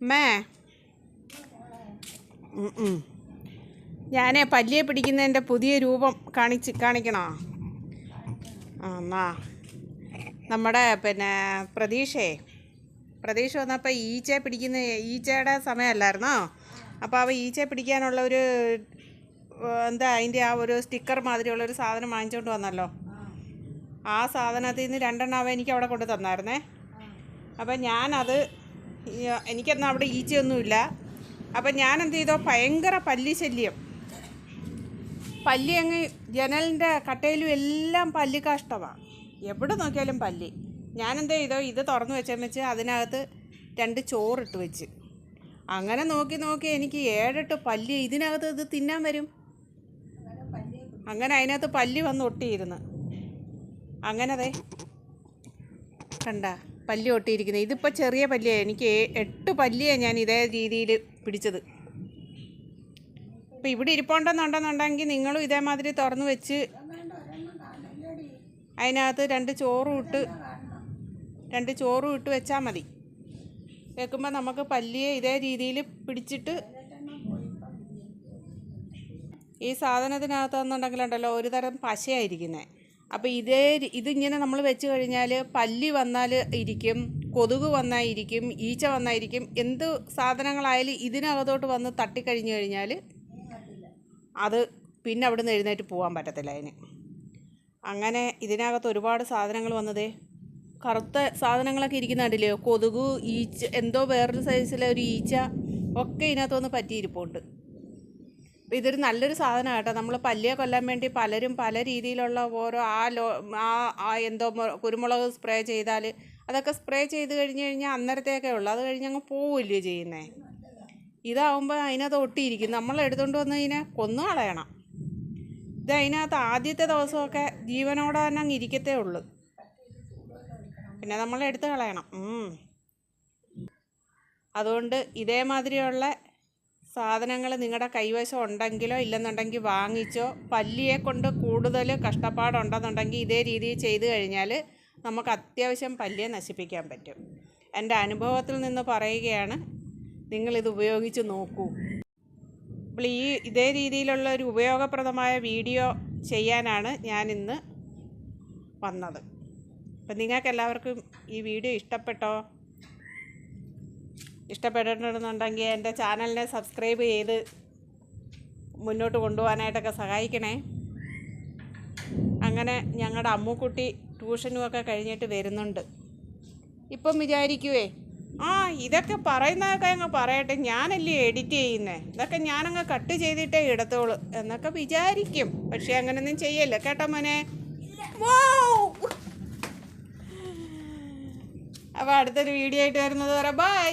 May. ഞാനേ പല്ലിയെ പിടിക്കുന്നതിന്റെ പുതിയ രൂപം കാണിച്ച് കാണിക്കണോ? എന്നാ നമ്മുടെ പിന്നെ പ്രതീക്ഷേ പ്രതീക്ഷ വന്നപ്പോൾ ഈച്ച പിടിക്കുന്ന ഈച്ചയുടെ സമയമല്ലായിരുന്നോ അപ്പോൾ അവ ഈച്ച പിടിക്കാനുള്ള ഒരു എന്താ അതിന്റെ ആ ഒരു സ്റ്റിക്കർ മാതിരിയുള്ള ഒരു സാധനം വാങ്ങിച്ചുകൊണ്ട് വന്നല്ലോ. ആ സാധനത്തിൽ നിന്ന് രണ്ടെണ്ണം അവ എനിക്ക് അവിടെ കൊണ്ട് തന്നായിരുന്നേ അപ്പം ഞാനത് എനിക്കെന്നാൽ അവിടെ ഈച്ചയൊന്നുമില്ല. അപ്പം ഞാൻ എന്ത് ചെയ്തോ? ഭയങ്കര പല്ലി ശല്യം പല്ലി അങ്ങ് ജനലിന്റെ കട്ടയിലും എല്ലാം പല്ലി കാഷ്ടമാണ് എവിടെ നോക്കിയാലും പല്ലി. ഞാനെന്ത് ചെയ്തോ? ഇത് തുറന്നു വെച്ചാൽ വെച്ച് അതിനകത്ത് രണ്ട് ചോറിട്ട് വെച്ച്. അങ്ങനെ നോക്കി നോക്കി എനിക്ക് ഏഴെട്ട് പല്ലി ഇതിനകത്ത് ഇത് തിന്നാൻ വരും. അങ്ങനെ അതിനകത്ത് പല്ലി വന്ന് ഒട്ടിയിരുന്നു. അങ്ങനെ അതെ കണ്ട? പല്ലി ഒട്ടിയിരിക്കുന്നത്. ഇതിപ്പോൾ ചെറിയ പല്ലിയാണ് എനിക്ക് എട്ട് പല്ലിയാണ് ഞാൻ ഇതേ രീതിയിൽ പിടിച്ചത്. അപ്പോൾ ഇവിടെ ഇരിപ്പുണ്ടെന്നുണ്ടെന്നുണ്ടെങ്കിൽ നിങ്ങളും ഇതേമാതിരി തുറന്ന് വെച്ച് അതിനകത്ത് രണ്ട് ചോറും ഇട്ട് രണ്ട് ചോറും ഇട്ട് വെച്ചാൽ മതി. വെക്കുമ്പോൾ നമുക്ക് പല്ലിയെ ഇതേ രീതിയിൽ പിടിച്ചിട്ട് ഈ സാധനത്തിനകത്തെന്നുണ്ടെങ്കിലുണ്ടല്ലോ ഒരു തരം പശയായിരിക്കുന്നത് അപ്പോൾ ഇതേ ഇതിങ്ങനെ നമ്മൾ വെച്ച് കഴിഞ്ഞാൽ പല്ലി വന്നാൽ ഇരിക്കും കൊതുക് വന്നായിരിക്കും ഈച്ച വന്നായിരിക്കും എന്ത് സാധനങ്ങളായാലും ഇതിനകത്തോട്ട് വന്ന് തട്ടിക്കഴിഞ്ഞ് കഴിഞ്ഞാൽ അത് പിന്നെ അവിടെ നിന്ന് എഴുന്നേറ്റ് പോകാൻ പറ്റത്തില്ല അതിന്. അങ്ങനെ ഇതിനകത്ത് ഒരുപാട് സാധനങ്ങൾ വന്നതേ. കറുത്ത സാധനങ്ങളൊക്കെ ഇരിക്കുന്ന കൊതുകു കൊതുക് ഈച്ച എന്തോ വേറൊരു സൈസിലെ ഒരു ഈച്ച ഒക്കെ ഇതിനകത്തൊന്ന് പറ്റിയിരിപ്പുണ്ട്. ഇതൊരു നല്ലൊരു സാധനം കേട്ടോ. നമ്മൾ പല്ലിയെ കൊല്ലാൻ വേണ്ടി പലരും പല രീതിയിലുള്ള ഓരോ ആ ലോ ആ എന്തോ കുരുമുളക് സ്പ്രേ ചെയ്താൽ അതൊക്കെ സ്പ്രേ ചെയ്ത് കഴിഞ്ഞ് കഴിഞ്ഞാൽ അന്നേരത്തേക്കേ ഉള്ളൂ. അത് കഴിഞ്ഞ് അങ്ങ് പോവില്ലേ ചെയ്യുന്നേ? ഇതാവുമ്പോൾ അതിനകത്ത് ഒട്ടിയിരിക്കും. നമ്മൾ എടുത്തുകൊണ്ട് വന്ന് ഇതിനെ കൊന്നു കളയണം. ഇത് അതിനകത്ത് ആദ്യത്തെ ദിവസമൊക്കെ ജീവനോടെ തന്നെ അങ്ങ് ഇരിക്കത്തേ ഉള്ളൂ. പിന്നെ നമ്മൾ എടുത്ത് കളയണം. അതുകൊണ്ട് ഇതേമാതിരിയുള്ള സാധനങ്ങൾ നിങ്ങളുടെ കൈവശം ഉണ്ടെങ്കിലോ ഇല്ലെന്നുണ്ടെങ്കിൽ വാങ്ങിച്ചോ. പല്ലിയെ കൊണ്ട് കൂടുതൽ കഷ്ടപ്പാടുണ്ടെന്നുണ്ടെങ്കിൽ ഇതേ രീതിയിൽ ചെയ്തു കഴിഞ്ഞാൽ നമുക്ക് അത്യാവശ്യം പല്ലിയെ നശിപ്പിക്കാൻ പറ്റും. എന്റെ അനുഭവത്തിൽ നിന്ന് പറയുകയാണ് നിങ്ങളിത് ഉപയോഗിച്ച് നോക്കൂ. അപ്പോൾ ഈ ഇതേ രീതിയിലുള്ള ഒരു ഉപയോഗപ്രദമായ വീഡിയോ ചെയ്യാനാണ് ഞാൻ ഇന്ന് വന്നത്. അപ്പം നിങ്ങൾക്കെല്ലാവർക്കും ഈ വീഡിയോ ഇഷ്ടപ്പെട്ടോ? ഇഷ്ടപ്പെട്ടിട്ടുണ്ടെന്നുണ്ടെങ്കിൽ എന്റെ ചാനലിനെ സബ്സ്ക്രൈബ് ചെയ്ത് മുന്നോട്ട് കൊണ്ടുപോകാനായിട്ടൊക്കെ സഹായിക്കണേ. അങ്ങനെ ഞങ്ങളുടെ അമ്മുക്കുട്ടി ട്യൂഷനുമൊക്കെ കഴിഞ്ഞിട്ട് വരുന്നുണ്ട്. ഇപ്പം വിചാരിക്കുവേ ആ ഇതൊക്കെ പറയുന്നതൊക്കെ അങ്ങ് പറയട്ടെ ഞാനല്ലേ എഡിറ്റ് ചെയ്യുന്നേ ഇതൊക്കെ ഞാനങ്ങ് കട്ട് ചെയ്തിട്ടേ ഇടത്തോളൂ എന്നൊക്കെ വിചാരിക്കും. പക്ഷേ അങ്ങനെയൊന്നും ചെയ്യല്ല കേട്ടോ മോനെ? അപ്പോൾ അടുത്തൊരു വീഡിയോ ആയിട്ട് വരുന്നത് വരെ ബൈ!